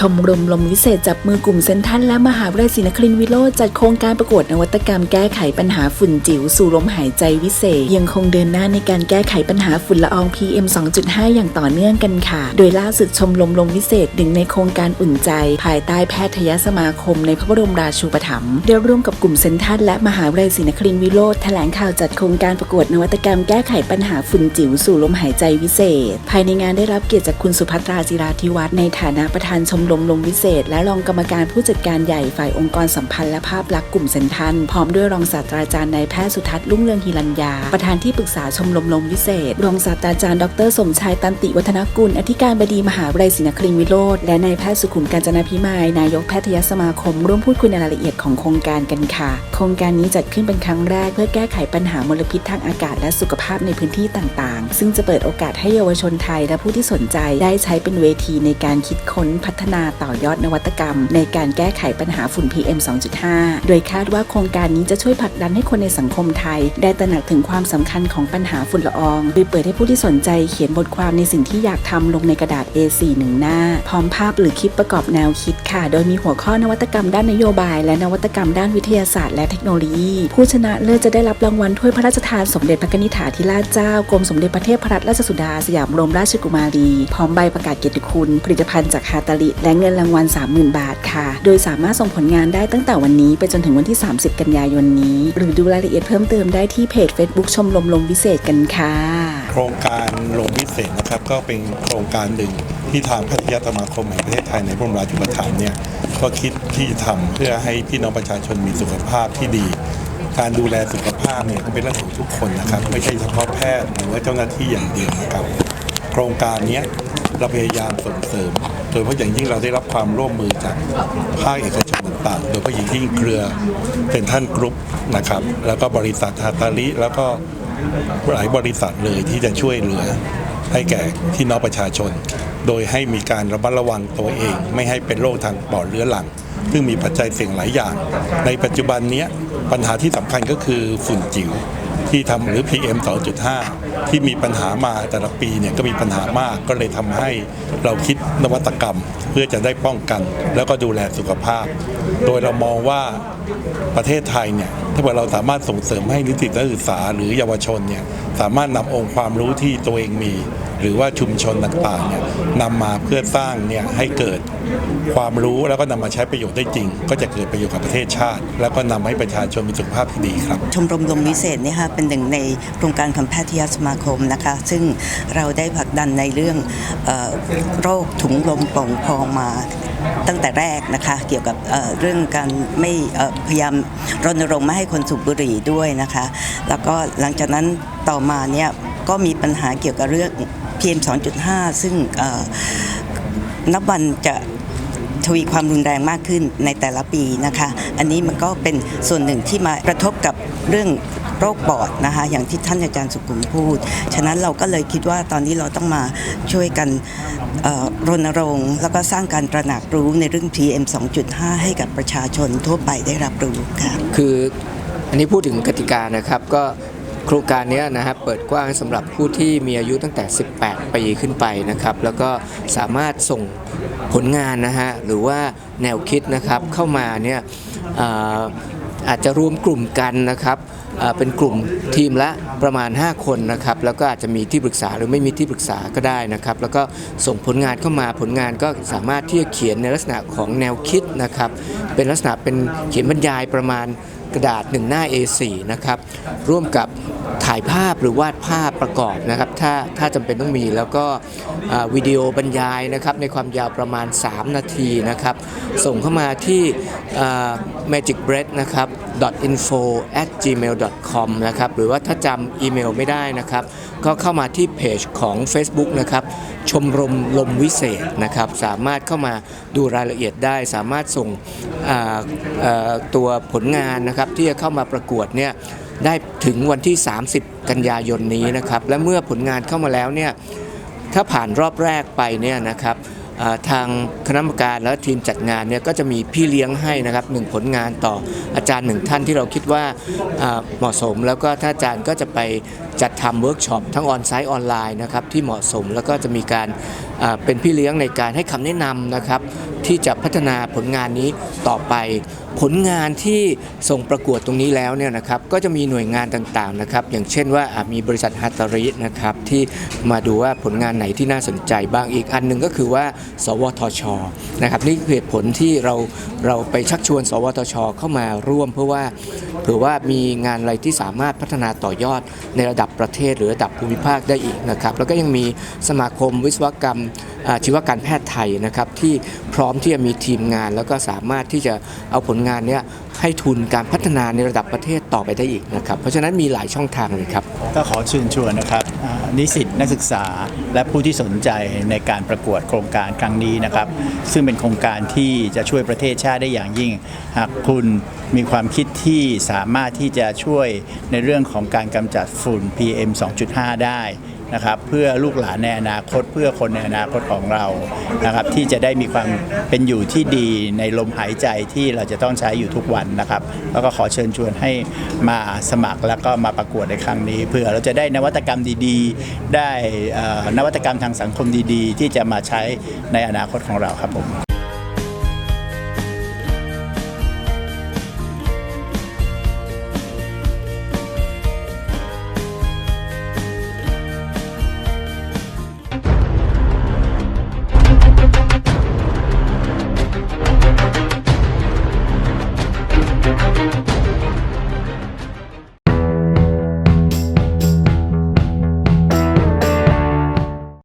ชมรมลมวิเศษจับมือกลุ่มเซนทันและมหาวิทยาลัยศรีนครินทร์วิโรจน์จัดโครงการประกวดนวัตกรรมแก้ไขปัญหาฝุ่นจิ๋วสู่ลมหายใจวิเศษ ยังคงเดินหน้าในการแก้ไขปัญหาฝุ่นละออง PM 2.5 อย่างต่อเนื่องกันค่ะ โดยล่าสุดชมรมลมวิเศษหนึ่งในโครงการอุ่นใจ ภายใต้แพทยสมาคมในพระบรมราชูปถัมภ์ได้ร่วมกับกลุ่มเซนทันและมหาวิทยาลัยศรีนครินทร์วิโรจน์แถลงข่าวจัดโครงการประกวดนวัตกรรมแก้ไขปัญหาฝุ่นจิ๋วสู่ลมหายใจวิเศษ ภายในงานได้รับเกียรติจากคุณสุภัตราจิราธิวัฒน์ในฐานะประธานชมรมลมวิเศษ และรองกรรมการผู้จัดการใหญ่ฝ่ายองค์กรสัมพันธ์และภาพลักษณ์กลุ่มเซนทันพร้อมด้วยรองศาสตราจารย์นายแพทย์สุทัศน์ลุ่งเรืองฮิรัญญา ประธานที่ปรึกษาชมรมลมวิเศษ รองศาสตราจารย์ดรสมชายตันติวัฒนกุล อธิการบดีมหาวิทยาลัยศรีนครินทรวิโรธและนายแพทย์สุขุมกาญจนาพิมาย นายกแพทยสมาคม ร่วมพูดคุยในรายละเอียดของโครงการกันค่ะ โครงการนี้จัดขึ้นเป็นครั้งแรกเพื่อแก้ไขปัญหามลพิษทางอากาศและสุขภาพในพื้นที่ต่างๆ ซึ่งจะเปิดโอกาสให้เยาวชนไทยและผู้ที่สนใจได้ใช้เป็นเวทีในการคิดค้นพัฒนาต่อยอดนวัตกรรม ในการแก้ไขปัญหาฝุ่น PM 2.5 โดยคาดว่าโครงการนี้จะช่วยผลักดันให้คนในสังคมไทย ได้ตระหนักถึงความสำคัญของปัญหาฝุ่นละอองโดยเปิดให้ผู้ที่สนใจเขียนบทความในสิ่งที่อยากทำลงในกระดาษ A4 หนึ่งหน้า พร้อมภาพหรือคลิปประกอบแนวคิดค่ะ โดยมีหัวข้อนวัตกรรมด้านนโยบาย และนวัตกรรมด้านวิทยาศาสตร์และเทคโนโลยี ผู้ชนะเลิศจะได้รับรางวัลถ้วยพระราชทานสมเด็จพระนิธิาธิราชเจ้ากรมสมเด็จพระเทพรัตนราชสุดาสยามบรมราชกุมารี พร้อมใบประกาศเกียรติคุณ ผลิตภัณฑ์จากฮาตาลิและเงินรางวัล 30,000 บาทค่ะ โดยสามารถส่งผลงานได้ตั้งแต่วันนี้ไปจนถึงวันที่ 30 กันยายนนี้ หรือดูรายละเอียดเพิ่มเติมได้ที่เพจ Facebook ชมรมลมวิเศษกันค่ะ โครงการลงพิเศษนะครับก็เป็นโครงการหนึ่งที่ทางแพทยาสมาคมแห่งประเทศไทยในพระบรมราชูปถัมภ์เนี่ยก็คิดที่จะทำเพื่อให้พี่น้องประชาชนมีสุขภาพที่ดี การดูแลสุขภาพเนี่ยเป็นเรื่องของทุกคนนะครับ ไม่ใช่เฉพาะแพทย์หรือว่าเจ้าหน้าที่อย่างเดียวนะครับ โครงการเนี้ย เราพยายามส่งเสริม โดยเฉพาะอย่างยิ่งเราได้รับความร่วมมือจากภาคเอกชนต่างๆ โดยเฉพาะอย่างยิ่งเครือเป็นท่านกรุ๊ปนะครับ แล้วก็บริษัทฮาตาลิแล้วก็หลายบริษัทเลยที่จะช่วยเหลือให้แก่ที่น้องประชาชน โดยให้มีการระมัดระวังตัวเอง ไม่ให้เป็นโรคทางปอดเรื้อรัง ซึ่งมีปัจจัยเสี่ยงหลายอย่าง ในปัจจุบันนี้ปัญหาที่สำคัญก็คือฝุ่นจิ๋ว ที่ทำหรือ PM 2.5 ที่มีปัญหามาแต่ละปีเนี่ยก็มีปัญหามากก็เลยทำให้เราคิดนวัตกรรม เพื่อจะได้ป้องกัน แล้วก็ดูแลสุขภาพ โดยเรามองว่าประเทศไทยเนี่ยถ้าเกิดเราสามารถส่งเสริมให้นิสิตนักศึกษาหรือเยาวชนเนี่ยสามารถนำองค์ความรู้ที่ตัวเองมี หรือว่าชุมชนต่างๆเนี่ยนำมาเพื่อสร้างเนี่ยให้เกิดความรู้แล้วก็นำมาใช้ประโยชน์ได้จริง ก็จะเกิดประโยชน์กับประเทศชาติ แล้วก็นำให้ประชาชนมีสุขภาพที่ดีครับ ชมรมลมวิเศษเนี่ยค่ะเป็นหนึ่งในโครงการของแพทยสมาคมนะคะ ซึ่งเราได้ผลักดันในเรื่องเออโรคถุงลมโป่งพองมาตั้งแต่แรกนะคะเกี่ยวกับเอ่อเรื่องการไม่เอ่อพยายามรณรงค์ไม่ให้คนสูบบุหรี่ด้วยนะคะ แล้วก็หลังจากนั้นต่อมาเนี่ยก็มีปัญหาเกี่ยวกับเรื่อง PM 2.5 ซึ่งนับวันจะทวีความรุนแรงมากขึ้นในแต่ละปีนะคะ อันนี้มันก็เป็นส่วนหนึ่งที่มากระทบกับเรื่องโรคปอดนะคะ อย่างที่ท่านอาจารย์สุขุมพูด ฉะนั้นเราก็เลยคิดว่าตอนนี้เราต้องมาช่วยกันรณรงค์แล้วก็สร้างการตระหนักรู้ในเรื่อง PM 2.5 ให้กับประชาชนทั่วไปได้รับรู้ค่ะ คืออันนี้พูดถึงกติกานะครับก็ โครงการนี้นะครับเปิดกว้างสำหรับผู้ที่มีอายุตั้งแต่ 18 ปีขึ้นไปนะครับ แล้วก็สามารถส่งผลงานนะฮะหรือว่าแนวคิดนะครับเข้ามาเนี่ยอาจจะรวมกลุ่มกันนะครับเป็นกลุ่มทีมละประมาณ 5 คนนะครับแล้วก็อาจจะมีที่ปรึกษาหรือไม่มีที่ปรึกษาก็ได้นะครับแล้วก็ส่งผลงานเข้ามาผลงานก็สามารถที่จะเขียนในลักษณะของแนวคิดนะครับเป็นลักษณะเป็นเขียนบรรยายประมาณ กระดาษหนึ่งหน้า A4 นะครับร่วมกับถ่ายภาพหรือวาดภาพประกอบนะครับถ้าถ้าจำเป็นต้องมีแล้วก็วิดีโอบรรยายนะครับในความยาวประมาณ 3 นาทีนะครับส่งเข้ามาที่ magicbread นะครับ info@gmail.com นะครับหรือว่าถ้าจำอีเมลไม่ได้นะครับ ก็เข้ามาที่เพจของ Facebook นะครับ ชมรมลมวิเศษนะครับ สามารถเข้ามาดูรายละเอียดได้ สามารถส่งตัวผลงานนะครับ ที่จะเข้ามาประกวดเนี่ยได้ถึงวันที่ 30 กันยายนนี้นะครับ และเมื่อผลงานเข้ามาแล้วเนี่ยถ้าผ่านรอบแรกไปเนี่ยนะครับ ทางคณะกรรมการและทีมจัดงานเนี่ยก็จะมีพี่เลี้ยงให้นะครับหนึ่งผลงานต่ออาจารย์หนึ่งท่านที่เราคิดว่าเหมาะสม แล้วก็ท่านอาจารย์ก็จะไปจัดทำเวิร์กช็อปทั้งออนไซต์ออนไลน์นะครับที่เหมาะสมแล้วก็จะมีการเป็นพี่เลี้ยงในการให้คำแนะนำนะครับ ที่จะพัฒนาผลงานนี้ต่อไป ผลงานที่ส่งประกวดตรงนี้แล้วเนี่ยนะครับก็จะมีหน่วยงานต่างๆนะครับอย่างเช่นว่ามีบริษัทฮัตตารินะครับที่มาดูว่าผลงานไหนที่น่าสนใจบ้างอีกอันหนึ่งก็คือว่า สวทชนะครับนี่คือเหตุผลที่เราเราไปชักชวน สวทช เข้ามาร่วม เพื่อว่าเผื่อว่ามีงานอะไรที่สามารถพัฒนาต่อยอดในระดับประเทศหรือระดับภูมิภาคได้อีกนะครับแล้วก็ยังมีสมาคมวิศวกรรม ชีวการแพทย์ไทยนะครับที่พร้อมที่จะมีทีมงาน แล้วก็สามารถที่จะเอาผลงานนี้ให้ทุนการพัฒนาในระดับประเทศต่อไปได้อีกนะครับเพราะฉะนั้นมีหลายช่องทางเลยครับก็ขอเชิญชวนนะครับนิสิตนักศึกษาและผู้ที่สนใจในการประกวดโครงการครั้งนี้นะครับ ซึ่งเป็นโครงการที่จะช่วยประเทศชาติได้อย่างยิ่ง หากคุณมีความคิดที่สามารถที่จะช่วยในเรื่องของการกำจัดฝุ่น PM 2.5 ได้ นะครับเพื่อลูกหลานในอนาคตเพื่อคนในอนาคตของเรานะครับที่จะได้มีความเป็นอยู่ที่ดีในลมหายใจที่เราจะต้องใช้อยู่ทุกวันนะครับ แล้วก็ขอเชิญชวนให้มาสมัครแล้วก็มาประกวดในครั้งนี้เพื่อเราจะได้นวัตกรรมดีๆ ได้นวัตกรรมทางสังคมดีๆ ที่จะมาใช้ในอนาคตของเราครับผม